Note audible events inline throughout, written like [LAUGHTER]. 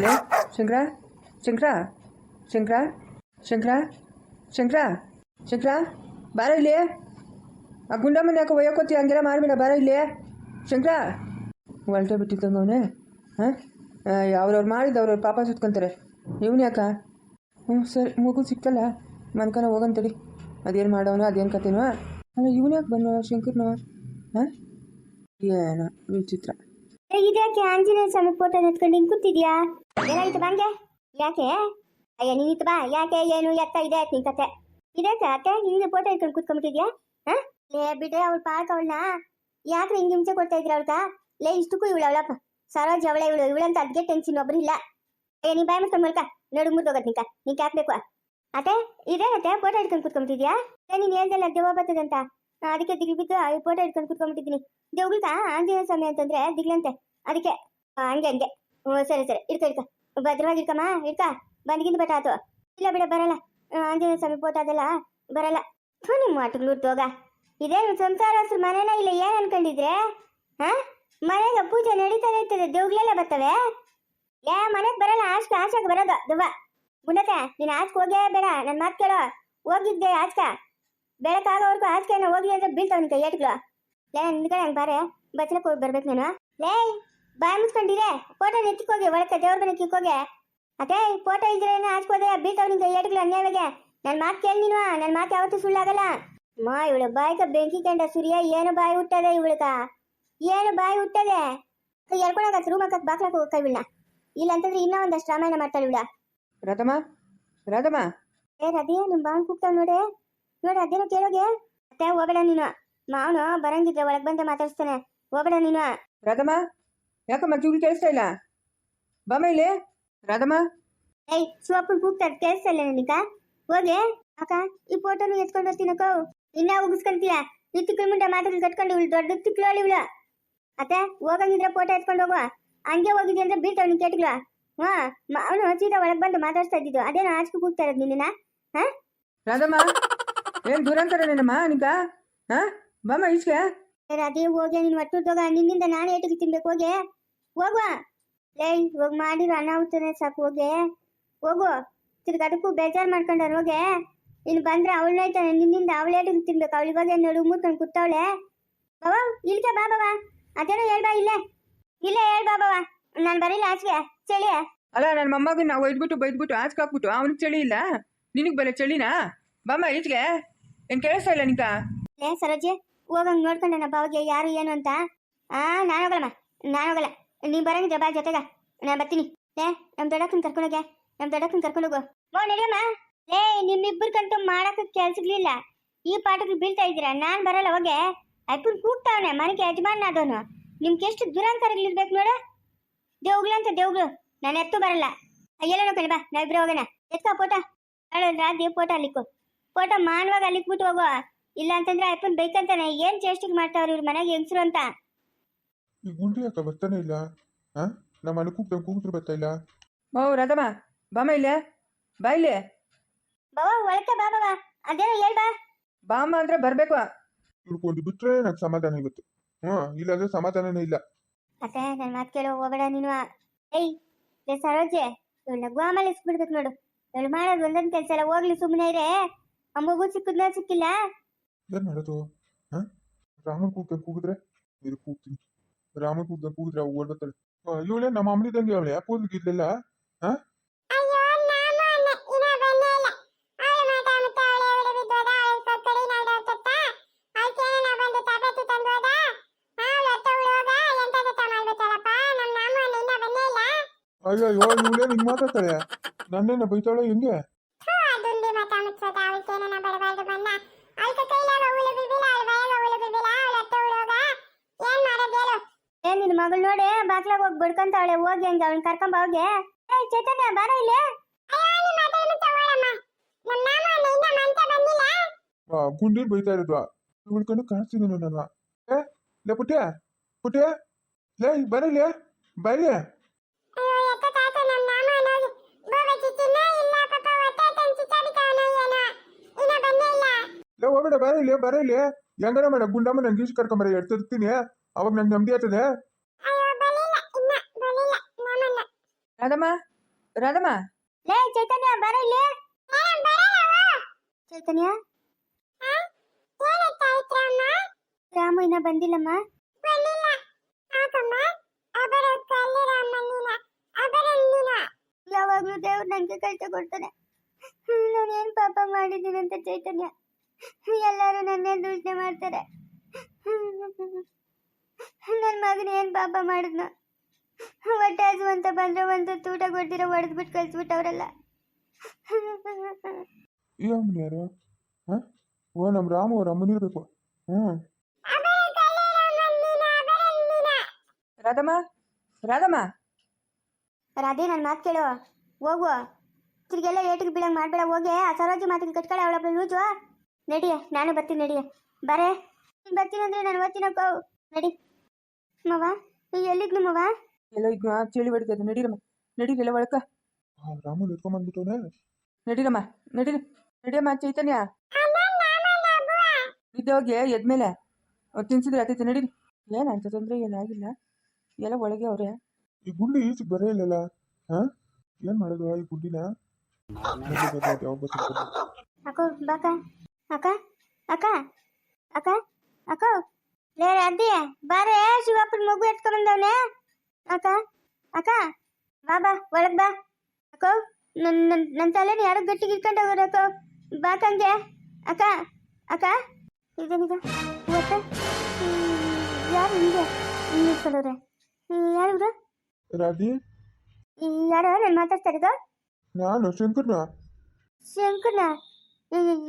ಲೇ ಶಂಕರ ಶಂಕರ ಶಂಕರ ಶಂಕರ ಶಂಕರ ಶಂಕರ ಬಾರ ಇಲ್ಲಿ ಆ ಗುಂಡಮ್ಮನ ಯಾಕೆ ಒಯ್ಯೋಕೋತಿ? ಹಂಗೆಲ್ಲ ಮಾಡಬೇಡ ಬಾರ ಇಲ್ಲಿ ಶಂಕರ ಹೊಲ್ಟೆ ಬಿಟ್ಟಿದ್ದಂಗೆ ಅವನೇ. ಹಾಂ? ಅವ್ರವ್ರು ಮಾಡಿದ್ದು ಅವ್ರವ್ರ ಪಾಪ ಸುತ್ಕೊಂತಾರೆ. ಇವನು ಯಾಕ? ಹ್ಞೂ, ಸರಿ, ಮಗು ಸಿಕ್ಕಲ್ಲ ಮನ್ಕನ ಹೋಗಂತಡಿ ಅದೇನು ಮಾಡೋನು, ಅದೇನು ಕತೆನೋ? ಅಲ್ಲ, ಇವನು ಯಾಕೆ ಬಂದ ಶಂಕರ್ನವ ಹಾಂ? ಏನೋ ವಿಚಿತ್ರ. ಇದ್ಯಾಕೆ ಆಂಜನೇಯ ಸ್ವಾಮಿ ಫೋಟೋ ಹತ್ಕೊಂಡು ಹಿಂಗೆ ಕೂತಿದ್ಯಾ? ಏನಾಯ್ತು ಬಂಗೆ? ಯಾಕೆ? ಅಯ್ಯ ನೀನಿತ್ತು ಬಾ. ಯಾಕೆ? ಏನು? ಎತ್ತ ಇದೆ ನಿನ್ ಕತೆ. ಇದೆ ಅತ್ತೆ? ಹಿಂಗೆ ಫೋಟೋ ಇಟ್ಕೊಂಡು ಕೂತ್ಕೊಂಡ್ಬಿಟ್ಟಿದ್ಯಾ? ಹಾ? ಲೇ ಬಿಡ್ರೆ, ಅವ್ಳು ಪಾಕ ಅವಳನ್ನ ಯಾಕ್ರೆ ಹಿಂಗೆ ಹಿಂಸೆ ಕೊಡ್ತಾ ಇದ್ರ ಅವಳ್ಗ ಲೇ, ಇಷ್ಟಕ್ಕೂ ಇವಳು ಅವಳಪ್ಪ. ಸರೋಜ್ ಅವಳೆ ಇವಳು. ಇವಳಂತ ಅದ್ಗೆ ಟೆನ್ಷನ್ ಒಬ್ರು ಇಲ್ಲ. ಅಯ್ಯ ನೀ ಬಾಯ್ ಮಾಡ್ಕೊಂಡು ಮಲ್ಕ. ನೋಡು ಮುರ್ದೋಗತ್ ನಿಂಕ ನಿಂಗೆ ಹಾಕ್ಬೇಕು ಅತ್ತೆ ಇದೇನತ್ತೆ ಫೋಟೋ ಇಟ್ಕೊಂಡು ಕೂತ್ಕೊಂಡ್ಬಿಟ್ಟಿದ್ಯಾ? ನೀನ್ ಹೇಳ್ದಲ್ಲ ದೆವ್ವ ಬರ್ತದಂತ. ಅದಕ್ಕೆ ದಿಗ್ಬಿದ್ದು ಆ ಫೋಟೋ ಇಟ್ಕೊಂಡು ಕೂತ್ಕೊಂಡ್ಬಿಟ್ಟಿದ್ದೀನಿ. ದೇವ್ಗಳ್ಗ ಆಂಜನೇಯ ಸ್ವಾಮಿ ಅಂತಂದ್ರೆ ದಿಗ್ಲಂತೆ. ಅದಕ್ಕೆ ಹಂಗೆ ಹಂಗೆ. ಸರಿ ಸರಿ. ಇರ್ತ ಇಡ್ಕ. ಭದ್ರವಾಗಿ ಇಡ್ಕಮ್ಮ ಇಡ್ಕ ಬಂದ್ಗಿಂದ ಬೆಟ್ಟ ಆತು. ಇಲ್ಲ ಬಿಡ, ಬರಲ್ಲ. ಹಂಗೆ ಸಮೀಪ ಅದೆಲ್ಲ ಬರಲ್ಲ. ನಿಮ್ ನಿಮ್ಮ ಮಾಟುಗಳು ತೋಗ ಇದೇನು ಸಂಸಾರ ಮನೆನ ಇಲ್ಲ, ಏನ್ ಅನ್ಕೊಂಡಿದ್ರೆ? ಹಾ ಮನೆಗೆ ಪೂಜೆ ನಡೀತಾನೆ ಇರ್ತದೆ, ದೇವ್ಗಳೆಲ್ಲ ಬರ್ತವೆ? ಏ, ಮನೆಗೆ ಬರಲ್ಲ ಆಸ್ಕ ಆಚೆಗೆ ಬರೋದು, ದುವ್ವ. ಗುಂಡತೆ ನೀನು ಆಚೆಗೆ ಹೋಗೇ ಬೇಡ ನನ್ನ ಮಾತು ಕೇಳೋ. ಹೋಗಿದ್ದೆ ಆಚಕ ಬೆಳಕಾಗೋವರೆಗೂ ಆಚೆಗೆ ಹೋಗಿ ಅಂದ್ರೆ ಬೀಳ್ತಾವ ನಿನ್ ಕೈ ಏಟ್ಗಳು. ಲೇ ನಿಂತ್ಕೊಳ್ಳಿ ಹಂಗೆ ಬಾರೆ. ಬಚ್ಚಲಕ್ಕೆ ಹೋಗಿ ಬರ್ಬೇಕು ನಾನು. ಲೇ ಬಾಯ್ ಮುಚ್ಕೊಂಡಿರೆ? ಫೋಟೋ ನೆಚ್ಚಿಕೋಗಿ ಒಳಕ್ಕೆ ದೇವ್ರ ಮನೆ ಕಿಕ್ಕೋಗೆ ಅದೇ ಫೋಟೋ ಇದ್ರೆ ಹಾಚ್ಕೋದೆ ಬೀಳ್ತಾವ್ ನಿಂಗೆ ಏಟ್ಗಳು ಅನ್ಯಾಯವಾಗಿ. ನನ್ನ ಮಾತು ಕೇಳಿ ನೀನು ನನ್ನ ಮಾತು ಯಾವತ್ತೂ ಸುಳ್ಳಾಗಲ್ಲ. ಮಾ ಇವಳು ಬಾಯ್ಕ ಬೆಂಕಿ ಕಂಡ ಸೂರ್ಯ ಏನು ಬಾಯಿ ಹುಟ್ಟದೆ ಇವಳಕ? ಏನು ಬಾಯಿ ಹುಟ್ಟದೆ? ಎಳ್ಕೊಳಕ ರೂಮ್ ಹಾಕಕ್ ಬಾಕ್ಲಕ್ ಹೋಗಿ ಕೈ ಇಲ್ಲ ಅಂತಂದ್ರೆ ಇನ್ನೂ ಒಂದಷ್ಟು ರಾಮಾಯಣ ಮಾಡ್ತಾಳೆ ಇವಳ. ರಾಧಮ್ಮ ರಾಧಮ್ಮ. ಏ ರದಿ ನಿಮ್ಮ ಬಾವನ್ ಕೂಗ್ತಾವ್ ನೋಡೆ. ನೋಡಿ ಅದೇನೋ ಕೇಳೋಗೆ? ಮತ್ತೆ ಹೋಗಬೇಡ ನೀನು. ಮಾವನು ಬರಂಗಿದ್ರೆ ಒಳಗ್ ಬಂದ ಮಾತಾಡ್ಸ್ತಾನೆ. ಹೋಗಬೇಡ ನೀನು. ರಾಧಮ್ಮ. ಯಾಕಮ್ಮ ಕಿವಿ ಕೇಳಿಸ್ತಾ ಇಲ್ಲ? ಬಾಮ ಇಲ್ಲಿ ರಾಧಮ್ಮ. ಏಯ್ ಶಿವಪ್ಪನ್ ಕೂಗ್ತಾರೆ ಕೇಳಿಸ್ತಾ ಇಲ್ಲ ನನಗ? ಹೋಗಿ. ಅಕ್ಕ ಈ ಫೋಟೋನು ಎತ್ಕೊಂಡು ಹೋಗ್ತೀನಕ್ಕ ಇನ್ನ ಉಗಿಸ್ಕೊಂತೀಯ? ಈ ತಿಕ್ಕಳ ಮುಂಡೆ ಮಾತಾಡಿ ಕಟ್ಕೊಂಡು ಇವಳು ದೊಡ್ಡ ತಿಕ್ಲೋಳಿ ಇವಳು. ಅತ್ತೆ ಹೋಗಂಗಿದ್ರೆ ಫೋಟೋ ಎತ್ಕೊಂಡು ಹೋಗುವ. ಹಂಗೆ ಹೋಗಿದ್ಯ ಅಂದ್ರೆ ಬೀಳ್ತಾವ ಕೇಟ್ಗಳು. ಹಾ ಅವನು ಸೀದಾ ಒಳಗೆ ಬಂದು ಮಾತಾಡ್ತಾ ಇದ್ದಿದ್ದು. ಅದೇನು ಆಚೆ ಕೂಗ್ತಾ ಇರೋದು ನಿನ್ನ? ಹಾ? ರಾಧಮ್ಮ ಏನ್ ದುರಂತರ ನಿನ್ನಮ್ಮ ಹಾ? ಬಾಮ ಈಚೆಗೆ. ಅದೇ ಹೋಗಿ ನೀನು ಒಟ್ಟುದೋಗ ನಿನ್ನಿಂದ ನಾನು ಏಟಿಗೆ ತಿನ್ಬೇಕು. ಹೋಗಿ. ಹೋಗುವ. ಲೇ ಇವಾಗ ಮಾಡಿರೋ ಅನಾಹುತನೇ ಸಾಕು ಹೋಗಿ. ಹೋಗು. ತಿರ್ಗ ಅದಕ್ಕೂ ಬೇಜಾರು ಮಾಡ್ಕೊಂಡಾರ ಹೋಗೆ. ಇನ್ನು ಬಂದ್ರೆ ಅವಳನ್ನ ಆಯ್ತಾನೆ ನಿನ್ನಿಂದ ಅವಳೇ ತಿನ್ಬೇಕು. ಅವಳು ಇವಾಗ ನೋಡು ಮೂತ್ಕೊಂಡು ಕೂತಾವಳೆ. ಬಾಬಾ ಇಲ್ಕೆ ಬಾ ಬಾಬಾ. ಅದೇನೋ ಹೇಳ್ಬಾ ಇಲ್ಲೇ. ಇಲ್ಲೇ ಹೇಳ್ಬಾ ಬಾಬಾ. ನಾನು ಬರೀಲ್ಲ ಆಚೆಗೆ ಚಳಿ. ಅಲ್ಲ ನನ್ನ ಮೊಮ್ಮಗ ನಾವು ಒಯ್ದ್ಬಿಟ್ಟು ಬೈದ್ಬಿಟ್ಟು ಆಚೆ ಹಾಕ್ಬಿಟ್ಟು ಅವನಿಗೆ ಚಳಿ ಇಲ್ಲ? ನಿನಗೆ ಬರೋ ಚಳಿನಾ? ಬಾಮ ಈಚೆಗೆ. ಏನು ಕೇಳಿಸ್ತಾ ಇಲ್ಲ ನಿಂಕ ಲೇ ಸರೋಜಿ ಹೋಗಂಗ್ ನೋಡ್ಕೊಂಡೆ ನಮ್ಮ ಬಾವಿಗೆ ಯಾರು ಏನು ಅಂತ? ಆ ನಾನು ಹೋಗಲ್ಲಮ್ಮ. ನಾನು ಹೋಗಲ್ಲ. ನೀ ಬರಂಗಿದ್ರೆ ಬಾ ಜೊತೆಗ. ನಾ ಬರ್ತೀನಿ. ಲೇ ನಮ್ಮ ದೊಡ್ಡಕ್ಕನ ಕರ್ಕೊಂಡೋಗೆ ನಮ್ಮ ದೊಡ್ಡಕ್ಕನ ಕರ್ಕೊಂಡೋಗು ಮೋ ನಡಿಯಮ್ಮ. ಲೇ ನಿಮ್ಮಿಬ್ಬರಿಗಂತೂ ಮಾಡಕ್ಕೆ ಕೆಲ್ಸಗಳಿಲ್ಲ ಈ ಪಾಠಕ್ಕೆ ಬೀಳ್ತಾ ಇದ್ದೀರಾ? ನಾನು ಬರಲ್ಲ ಹೋಗೆ ಅಪ್ಪನ್ ಕೂಗ್ತಾವನೆ, ಮನೆಗೆ ಯಜಮಾನ ಆದವನು. ನಿಮ್ಗೆ ಎಷ್ಟು ದುರಂಕಾರಗಳಿರ್ಬೇಕು ನೋಡು. ದೇವ್ಗಳು ಅಂತ ದೇವ್ಗಳು. ನಾನು ಎತ್ತು ಬರಲ್ಲ. ಅಯ್ಯಲ್ಲ ನೋಡ್ಕೊಳ್ಳಿ ಬಾ. ನಾವಿಬ್ರು ಹೋಗೋಣ. ಎತ್ಕ, ಫೋಟೋ. ರಾತ್ರಿ ಫೋಟೋ ಅಲ್ಲಿಕ್ಕು. ಫೋಟೋ ಮಾನವಾಗ ಅಲ್ಲಿಕ್ಬಿಟ್ಟು ಹೋಗೋ. ಇಲ್ಲ ಅಂತಂದ್ರೆ ಅಪ್ಪನ್ ಬೇಕಂತಾನೆ. ಏನ್ ಚೇಷ್ಟಿಗೆ ಮಾಡ್ತಾವ್ರಿ ಇವ್ರ ಮನೆಗೆ ಹೆಂಗಸರು ಅಂತ. ಈ ಗುಂಡ್ರಿ ಯಾಕೆ ಬರ್ತಾನೆ ಇಲ್ಲ? ಹಾ ನಮ್ಮ ಮನೆ ಕೂಗ್ದಂಗೆ ಕೂಗಿದ್ರು ಬರ್ತಾ ಇಲ್ಲ? ಓ ರಾಧಮ್ಮ. ಬಾಮ ಇಲ್ಲೇ. ಬಾ ಇಲ್ಲಿ. ಬಾವ ಒಳಕ್ಕೆ ಬಾ ಬಾವ ಅದೇನೋ ಹೇಳ್ ಬಾ. ಬಾಮ ಅಂದ್ರೆ ಬರ್ಬೇಕು. ತಿಳ್ಕೊಂಡು ಬಿಟ್ರೆ ನಂಗೆ ಸಮಾಧಾನ ಇವತ್ತು ಹ್ಞೂ ಇಲ್ಲಾಂದ್ರೆ ಸಮಾಧಾನನೇ ಇಲ್ಲ. ಅತ್ತೆ ನನ್ನ ಮಾತು ಕೇಳೋ ಹೋಗಬೇಡ ನೀನು. ಏಯ್ ಲೇ ಸರೋಜೆ ಇವಳನ್ನ ಆಮೇಲೆ ಇಸ್ಬಿಡ್ಬೇಕು ನೋಡು. ಇವಳು ಮಾಡೋದು ಒಂದೊಂದು ಕೆಲಸ ಎಲ್ಲ ಹೋಗ್ಲಿ ಸುಮ್ಮನೆ ಇರೇ. ಆ ಮಗು ಸಿಕ್ಕದ್ನ ಸಿಕ್ಕಿಲ್ಲ. ಏನು ಮಾಡೋದು? ಹಾ? ರಾಮನ್ ಕೂಗ್ದಂಗೆ ಕೂಗಿದ್ರೆ? ಇದು ಕೂಗ್ತೀನಿ. ರಾಮನ್ ಕೂಗ್ದಂಗೆ ಕೂಗಿದ್ರೆ ಅವು ಓಡ್ ಬರ್ತಾಳೆ ಇವಳೆ ನಮ್ಮ ಅಮ್ಮನಿದಂಗೆ ಅವಳೆ ಯಾಕೆ ಓದ್ಲಿಕ್ಕಿರ್ಲಿಲ್ಲ ಹಾ ಅಯ್ಯೋ ಅಯ್ಯೋ ಇವಳೇ ಹಿಂಗೆ ಮಾತಾಡ್ತಾಳೆ ನನ್ನೇನ ಬೈತಾಳೆ ಹೆಂಗೆ ಮಗಳು ನೋಡಿ ಬಾಗ್ಲಾಗ ಹೋಗಿ ಬಡ್ಕೊಂತಾವಳೆ ಹೋಗಿ ಹಂಗೆ ಅವಳನ್ನ ಕರ್ಕೊಂಬ ಹೋಗಿ. ಏ ಚೈತನ್ಯ, ಬಾರ ಇಲ್ಲಿ. ಆ ಗುಂಡಿ ಬೈತಾ ಇರೋದು ಕಣ್ಣು ಕಾಣಿಸ್ತೀನಿ ನಾನು. ಏ, ಲೇ ಪುಟ್ಯ ಪುಟ್ಯ, ಲೇ ಬರಲಿ ಬರಲಿ ಲೇ ಹೋಗ್ಬೇಡ ಬರಲಿ ಬರಲಿ ಹೆಂಗಾರ ಮೇಡ ಗುಂಡಮ್ಮ ನಂಗೆ ಈಜು ಕರ್ಕೊಂಬರ, ಎಡ್ತಿರ್ತೀನಿ. ಅವಾಗ ನಂಗೆ ನೆಮ್ಮದಿ ಆಗ್ತದೆ. ರಾಧಮ್ಮ ರಾಧಮ್ಮ. ಲೇ ಚೈತನ್ಯ ಬರ ಇಲ್ಲಿ. ಚೈತನ್ಯ? ರಾಮು ಇನ್ನ ಬಂದಿಲ್ಲಮ್ಮ. ಯಾವಾಗ್ಲೂ ದೇವ್ರು ನಂಗೆ ಕಷ್ಟ ಕೊಡ್ತಾನೆ ನಾನು ಏನ್ ಪಾಪ ಮಾಡಿದ್ದೀನಿ ಅಂತ ಚೈತನ್ಯ? ಎಲ್ಲರೂ ನನ್ನೇ ದೂಷಣೆ ಮಾಡ್ತಾರೆ. ನನ್ನ ಮಗನ ಏನ್ ಪಾಪ ಮಾಡಿದ್ನ? ಹೊಟ್ಟೆ ಅಂತ ಬಂದ್ರೆ ಒಂದು ತೂಟ ಕೊಡ್ದಿರೋ ಹೊಡೆದ್ಬಿಟ್ಟು ಕಳ್ಸ್ಬಿಟ್ಟವ್ರಲ್ಲ ಈ ಅಮ್ಮನ ಯಾರು ಹಾಂ? ಓ ನಮ್ಮ ರಾಮ ಅವ್ರ ಅಮ್ಮನಿರ್ಬೇಕು ಹ್ಞೂ ರಾಧಮ್ಮ ರಾಧಮ್ಮ. ರಾಧೆ ನನ್ನ ಮಾತು ಕೇಳು. ಹೋಗು. ತಿರ್ಗೆಲ್ಲ ಏಟಿಗೆ ಬೀಳಂಗ್ ಮಾಡಬೇಡ ಹೋಗಿ. ಆ ಸರೋಜಿ ಮಾತಿಗೆ ಕಟ್ಕಳೆ ಅವಳ ಲೂಜು. ನಡಿಯ ನಾನು ಬರ್ತೀನಿ ನಡಿಯ ಬರೇ. ನೀನು ಬರ್ತೀನಿ ಅಂದ್ರೆ ನಾನು ಓದ್ತೀನಕ್ಕೋ ನಡಿ. ಮವ ನೀ ಎಲ್ಲಿದ್ನು ಮವ? ಎಲ್ಲೋ ಈಗ ಚಳಿ ಹೊಡಿತದೆ ನಡೀರಮ್ಮ ನಡೀರಿಲ್ಲ ಒಳಕ. ಆ ರಾಮನ್ ಎತ್ಕೊಂಬಂದ್ಬಿಟ್ಟವನೆ ನಡೀರಮ್ಮ ನಡೀರಿ. ನಡಿಯಮ್ಮ ಚೈತನ್ಯ. ಇದ್ದೋಗಿ ಎದ್ಮೇಲೆ ಅವ್ರು ತಿನ್ಸಿದ್ರೆ ಆತೈತೆ. ನಡೀರಿ. ಏನಂತ ತೊಂದರೆ ಏನಾಗಿಲ್ಲ ಎಲ್ಲ ಒಳಗೆ ಅವ್ರೆ. ಈ ಗುಂಡಿ ಈಚೆಗೆ ಬರೇ ಇಲ್ಲಲ್ಲ? ಹಾಂ? ಏನು ಮಾಡೋದು ಈ ಗುಂಡಿನ? ಅಕ್ಕ ಬಾಕ ಅಕ್ಕ. ಅಕ್ಕ ಅಕ್ಕ ಅಕ್ಕ ಲೇ ರಾಧೆ ಬಾರೇ ಶಿವಪ್ಪನ ಮಗು ಎತ್ಕೊಂಬಂದವನೆ ಅಕ್ಕ ಅಕ್ಕ ಬಾ ಬಾ ಒಳಗ್ ಬಾ. ಅಕ್ಕೋ ನನ್ನ ನನ್ನ ನನ್ನ ತಲೆನ ಯಾರೋ ಗಟ್ಟಿಗೆ ಇಟ್ಕೊಂಡು ಹೋಗೋರು ಅಕ್ಕೋ. ಬಾಕಂಗೆ ಅಕ್ಕ ಅಕ್ಕ. ಇದೇನಿದ? ಇವತ್ತ? ಯಾರು ಹಿಂಗೆ? ಹಿಂಗೆ ಇಟ್ಕೊಂಡವ್ರೆ. ಯಾರು ಇವ್ರು? ರಾಧಿ. ಯಾರು ನಾನು ಮಾತಾಡ್ತಾ ಇರೋದು ನಾನು ಶಂಕರ್ನ. ಶಂಕರ್ನ?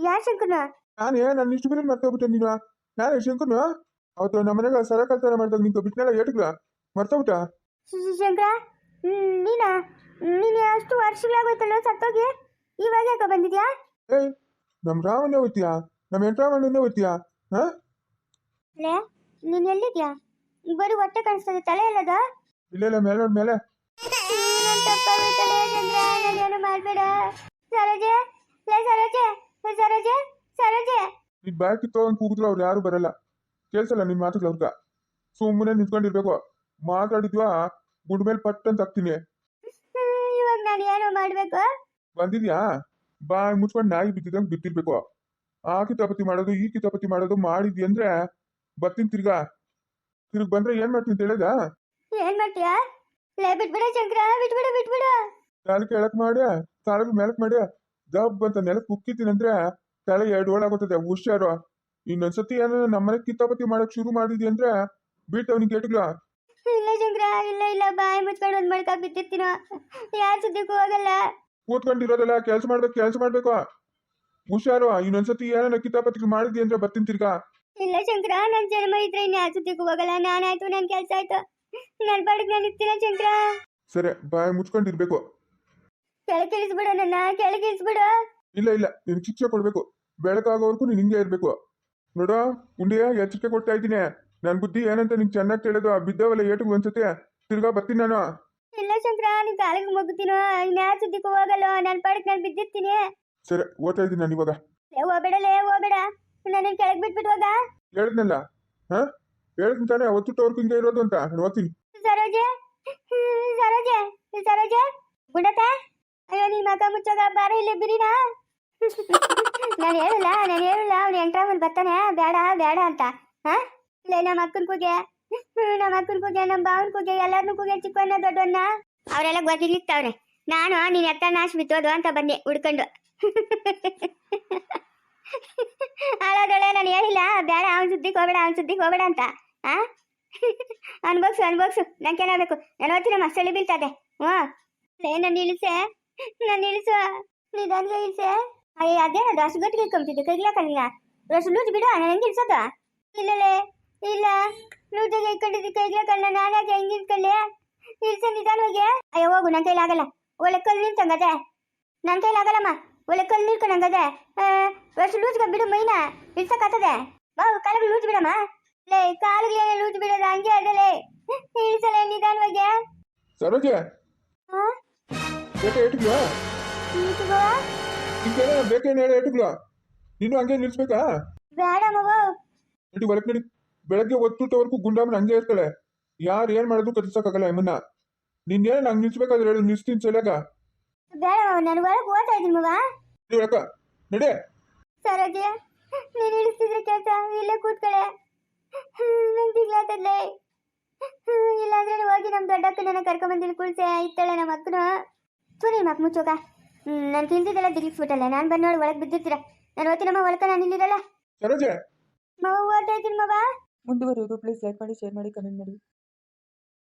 ಯಾರು ಶಂಕರ್ನ? ನಾನೇ ನನ್ನ ಇಷ್ಟು ಬೇರೆ ಮರ್ತೋಗ್ಬಿಟ್ಟೆ ನೀನು. ನಾನೇ ಶಂಕರ್ನ? ಅವತ್ತು ನಮ್ಮ ಮನೆಗೆ ಸರ ಕಲ್ತಾರ ಮಾಡ್ದಾಗ ನಿಂಗೆ ಬಿಟ್ನೆಲ್ಲ ಏಟ್ಗಳ? ಮರ್ತೋಗ್ಬಿಟ್ಟ? ಶಂಕರ ನೀನಾ? ನೀನು ಅಷ್ಟು ವರ್ಷಗಳಾಗೋಯ್ತಲ್ಲ ಸತ್ತೋಗಿ? ಇವಾಗ ಯಾಕೆ ಬಂದಿದ್ಯಾ? ಏಯ್ ನಮ್ಮ ರಾಮನೇ ಹೋಯ್ತೀಯಾ ನಮ್ಮ ಎಂಟ್ರಾಮಣ್ಣನ ಹೋಯ್ತೀಯಾ ಹಾಂ? ಲೇ ನೀನು ಎಲ್ಲಿದ್ಯಾ? ಬರೀ ಹೊಟ್ಟೆ ಕಾಣಿಸ್ತದೆ ತಲೆ ಇಲ್ಲದ ಇಲ್ಲ ಇಲ್ಲ ಮೇಲೆ ನೋಡ್ ಮೇಲೆ. ನನ್ ತಪ್ಪಾಗೋಯ್ತಲ್ಲ ಚಂದ್ರ ನಾನೇನು ಮಾಡ್ಬೇಡ ಸರೋಜೆ ಲೇ ಸರೋಜೆ ಲೇ ಸರೋಜೆ ಸರೋಜೆ. ನೀನ್ ಬ್ಯಾಗ್ ಕಿತ್ತೋಗಂಗ್ ಕೂಗಿದ್ರು ಅವ್ರು ಯಾರು ಬರಲ್ಲ. ಕೇಳ್ಸಲ್ಲ ನಿಮ್ಮ ಮಾತುಗಳು ಅವ್ರ್ಗ. ಸುಮ್ಮನೆ ನಿಂತ್ಕೊಂಡಿರ್ಬೇಕು. ಮಾತಾಡಿದ್ವಾ? ಗುಡ್ ಮೇಲೆ ಪಟ್ ಅಂತ ಹಾಕ್ತೀನಿ. ಇವಾಗ ನಾನು ಏನು ಮಾಡ್ಬೇಕು? ಬಂದಿದ್ಯಾ? ಬಾಯ್ ಮುಚ್ಕೊಂಡು ನಾಯಿ ಬಿದ್ದಿದಂಗೆ ಬಿದ್ದಿರ್ಬೇಕು. ಆ ಕಿತಾಪತಿ ಮಾಡೋದು ಈ ಕಿತಾಪತಿ ಮಾಡೋದು ಮಾಡಿದ್ವಿ ಅಂದ್ರೆ ಬರ್ತೀನಿ ತಿರ್ಗಾ. ತಿರ್ಗಿ ಬಂದ್ರೆ ಏನ್ ಮಾಡ್ತೀನಿ ಅಂತ ಹೇಳಿದ ಏನ್ ಮಾಡ್ತೀಯಾ? ಲೇ ಬಿಟ್ಬಿಡ ಶಂಕರ ಬಿಟ್ಬಿಡ ಬಿಟ್ಬಿಡ. ತಲೆ ಕೆಳಕ್ ಮಾಡಿ ತಲೆ ಮೇಲಕ್ ಮಾಡಿ ದಬ್ ಅಂತ ನೆಲಕ್ ಕುಕ್ಕಿತೀನಿ ಅಂದ್ರೆ ತಲೆ ಎರಡು ಓಡಾಗುತ್ತದೆ ಹುಷಾರು. ಇನ್ನೊಂದ್ಸತಿ ಏನೋ ನಮ್ಮನೆ ಕಿತಾಪತಿ ಮಾಡಕ್ ಶುರು ಮಾಡಿದ್ವಿ ಅಂದ್ರೆ ಬೀಟ್ ಅವ್ನಿಗೆ ಕೇಟ್ಗಳ ಇಲ್ಲ ಶಂಕರ ಇಲ್ಲ ಇಲ್ಲ ಬಾಯಿ ಮುಚ್ಕೊಂಡು ಒಂದ್ ಮಡ್ಕ ಬಿದ್ದಿರ್ತೀನೋ? ಯಾರ ಸುದ್ದಿಗೂ ಹೋಗಲ್ಲ. ಕೂತ್ಕೊಂಡಿರೋದಲ್ಲ ಕೆಲ್ಸ ಮಾಡ್ಬೇಕು ಕೆಲ್ಸ ಮಾಡ್ಬೇಕು. ಹುಷಾರು ಇನ್ನೊಂದ್ಸತಿ ಏನೋ ಕಿತಾಪತಿ ಮಾಡಿದ್ವಿ ಅಂದ್ರೆ ಬರ್ತೀನಿ ತಿರ್ಗಾ. ಇಲ್ಲ ಶಂಕರ ನನ್ ಜನ್ಮ ಇದ್ರೆ ಇನ್ನು ಯಾರ ಸುದ್ದಿಗೂ ಹೋಗಲ್ಲ. ನಾನಾಯ್ತು ನನ್ ಕೆಲ್ಸ ಆಯ್ತು. ನನ್ ಪಾಡಿಗೆ ನಾನು ಇರ್ತೀನ ಶಂಕರ? ಸರಿ ಬಾಯ್ ಮುಚ್ಕೊಂಡಿರ್ಬೇಕು. ಕೆಳಗಿಳಿಸ್ಬಿಡು ನನ್ನ ಕೆಳಗಿಳಿಸ್ಬಿಡು ಇಲ್ಲ ಇಲ್ಲ ನಿನ್ ಶಿಕ್ಷೆ ಕೊಡ್ಬೇಕು. ಬೆಳಕಾಗೋವರೆಗೂ ನೀನ್ ಹಿಂಗೆ ಇರ್ಬೇಕು. ನೋಡು ಉಂಡಿಯ ಎಚ್ಚರಿಕೆ ಕೊಡ್ತಾ ಇದ್ದೀನಿ. ನನ್ ಬುದ್ಧಿ ಏನಂತ ನಿಂಗೆ ಚೆನ್ನಾಗಿ ತಿಳಿದು ಆ ಬಿದ್ದವಲ್ಲ ಏಟಿಗೆ ಒಂದ್ಸತಿ ತಿರ್ಗಾ ಬರ್ತೀನಿ ನಾನು. ಇಲ್ಲ ಶಂಕರ ನೀನ್ ಕಾಲಿಗೆ ಮುಗ್ತೀನೋ ಇನ್ನು ಯಾರ ಸುದ್ದಿಗೂ ಹೋಗಲ್ಲ ನನ್ ಪಾಡಿಗೆ ನಾನು ಬಿದ್ದಿರ್ತೀನಿ. ಸರಿ ಓದ್ತಾ ಇದ್ದೀನಿ ನಾನು ಇವಾಗ. ಲೇ ಹೋಗ್ಬೇಡ ಲೇ ಹೋಗ್ಬೇಡ ನನ್ನ ಕೆಳಗೆ ಬಿಟ್ಬಿಟ್ಟು ಹೋಗ. ಹೇಳಿದ್ನಲ್ಲ? ಹಾ? ಹೇಳಿದ್ನ ತಾನೇ ಒತ್ತುಟ್ಟವ್ರಿಗೆ ಹಿಂಗೆ ಇರೋದು ಅಂತ. ನಾನು ಓದ್ತೀನಿ. ಸರೋಜೆ? ಸರೋಜೆ? ಸರೋಜೆ? ಗುಂಡತ ಅಯ್ಯೋ ನೀನ್ ಮಗ ಮುಚ್ಚೋಗ ಬಾರ ಇಲ್ಲಿ ಬಿರಿನಾ? [LAUGHS] ನಾನು ಹೇಳಲ್ಲ ನಾನು ಹೇಳಲ್ಲ ಅವ್ನು ಎಂಟ್ರಾಮಲ್ಲಿ ಬರ್ತಾನೆ. ಬೇಡ ಬೇಡ ಅಂತ. ಹಾ? ಇಲ್ಲ ನಮ್ಮ ಅಕ್ಕನ ಕೂಗೆ. ನಮ್ಮ ಅಕ್ಕನ ಕೂಗೆ, ನಮ್ಮ ಬಾವನ ಕೂಗೆ ಎಲ್ಲಾರನ್ನೂ ಕೂಗೆ ಚಿಕ್ಕವನ್ನ ದೊಡ್ಡವನ್ನ ಅವರೆಲ್ಲ ಗೊತ್ತಿರ್ಲಿಕ್ತವ್ರೆ ನಾನು ನೀನ್ ಎತ್ತ ನಾಶ ಬಿತ್ತೋದು ಅಂತ ಬಂದೆ ಹುಡ್ಕೊಂಡು. ಹಾಳಾದೊಳೆ ನಾನು ಹೇಳಿಲ್ಲ, ಬೇಡ, ಅವ್ನ ಸುದ್ದಿಗೆ ಹೋಗ್ಬೇಡ, ಅವ್ನ ಸುದ್ದಿಗೆ ಹೋಗ್ಬೇಡ ಅಂತ. ಆ? ಅನ್ಬೋಗ್ಸು ಅನ್ಬೋಗ್ಸು ನಂಗೇನಾಗಬೇಕು? ನಾನು ಓದ್ತೀನಮ್ಮ ಚಳಿ ಬೀಳ್ತದೆ. ಹ್ಞೂ. ಲೇ ನಾನು ಇಳಿಸೆ ನಾನು ಇಳಿಸು. ನಿಧಾನ್ಗೆ ಇಳಿಸೆ. ಅಯ್ಯ ಅದೇನದು ಅಷ್ಟು ಗಟ್ಟಿಗೆ ಇಟ್ಕೊಂಬಿಟ್ಟಿದ್ದೆ ಕೈಗ್ಲಾಕಲ್ಲ ಅಷ್ಟು ಲೂಜ್ ಬಿಡು ನಾನು ಹೆಂಗೆ ಇಳಿಸೋದು? ಇಲ್ಲಲೇ ಇಲ್ಲ ಲೂಜಾಗೆ ಇಟ್ಕೊಂಡಿದ್ದೆ ಕೈಗ್ಲಾಕಲ್ಲ ನಾನಾಗೆ ಹೆಂಗೆ ಇಟ್ಕೊಳ್ಳಿ ಇಳಿಸೆ ನಿಧಾನವಾಗಿ ಅಯ್ಯೋ ಹೋಗು ನನ್ನ ಕೈಲಾಗಲ್ಲ ಒಳ್ಳೆ ಕಲ್ಲು ನಿಂತಂಗದೆ ನನ್ನ ಕೈಲಾಗಲ್ಲಮ್ಮ ಒಳ್ಳೆ ಕಲ್ಲು ನಿಲ್ಕೊಂಡಂಗದೆ. ವರ್ಷ ಲೂಜ್ಗ ಬಿಡು ಮೈನ. ಇಳ್ಸಕ್ಕಾಗ್ತದೆ ಬಾ ಕಾಲಿಗೆ ಲೂಜ್ ಬಿಡಮ್ಮ. ಲೇ ಕಾಲಿಗೆ ಲೂಜ್ ಬಿಡೋದ ಹಂಗೆ ಅದಲೇ ಇಳಿಸಲೇ ನಿಧಾನವಾಗಿ ಸರೋಜೆ. ಬೇಕೆ. ನಿಂಗೇನ ಬೇಕೇನು ಹೇಳಿ ಏಟಿಗ್ಲ ನೀನು ಹಂಗೆ ನಿಲ್ಸ್ಬೇಕಾ? ಬೇಡ ಮಗು. ನಡಿ ಒಳಗೆ ನಡಿ. ಬೆಳಗ್ಗೆ ಒತ್ತುಟವರೆಗೂ ಗುಂಡಾಮನ ಹಂಗೆ ಇರ್ತಾಳೆ. ಯಾರು ಏನ್ ಮಾಡಿದ್ರು ಕದಿಸಕ್ಕಾಗಲ್ಲ ಎಮ್ಮನ್ನ. ನಿನ್ನೇನು ನಂಗೆ ನಿಲ್ಸ್ಬೇಕಾದ್ರೆ ಹೇಳು ನಿಲ್ಸ್ತೀನಿ ಸಲಗ ಬೇಡ ನಾನು ಒಳಗೆ ಓದ್ತಾ ಇದ್ದೀನಿ ಮಗ ಹೇಳಕ್ಕ ನಡೆ. ಸರೋಜಿ ನೀನು ಇಳಿಸ್ತಿದ್ರೆ ಕೆಲಸ ಇಲ್ಲೇ ಕೂತ್ಕಳೆ. ನಂಗೆ ತಿಗ್ಲಾತದ್ಲೆ ಇಲ್ಲಾಂದ್ರೆ ಹೋಗಿ ನಮ್ಮ ದೊಡ್ಡಕ್ಕ ನನ್ನ ಕರ್ಕೊಂಬಂದಿಲ್ಲಿ ಕುಳ್ಸೆ ಇತ್ತಾಳೆ ನಮ್ಮ ಅಕ್ಕನು. ಸುನಿ ಮಕ್ ಮುಚ್ಚೋಕ. ನಾನು ತಿಂದಿದ್ದೆಲ್ಲ ದಿಗಿಸ್ಬಿಟ್ಟಲ್ಲ ನಾನು ಬಂದೋಳು ಒಳಗೆ ಬಿದ್ದಿರ್ತೀರ. ನಾನು ಓದ್ತೀನಮ್ಮ ಒಳಕ ನಾನು ಇಲ್ಲಿರಲ್ಲ. ಸರೋಜೆ. ಮಗ ಓದ್ತಾ ಇದ್ದೀನಿ ಮಗ ಮುಂದುವರಿಯೋದು ಪ್ಲೀಸ್ ಲೈಕ್ ಮಾಡಿ ಶೇರ್ ಮಾಡಿ ಕಮೆಂಟ್ ಮಾಡಿ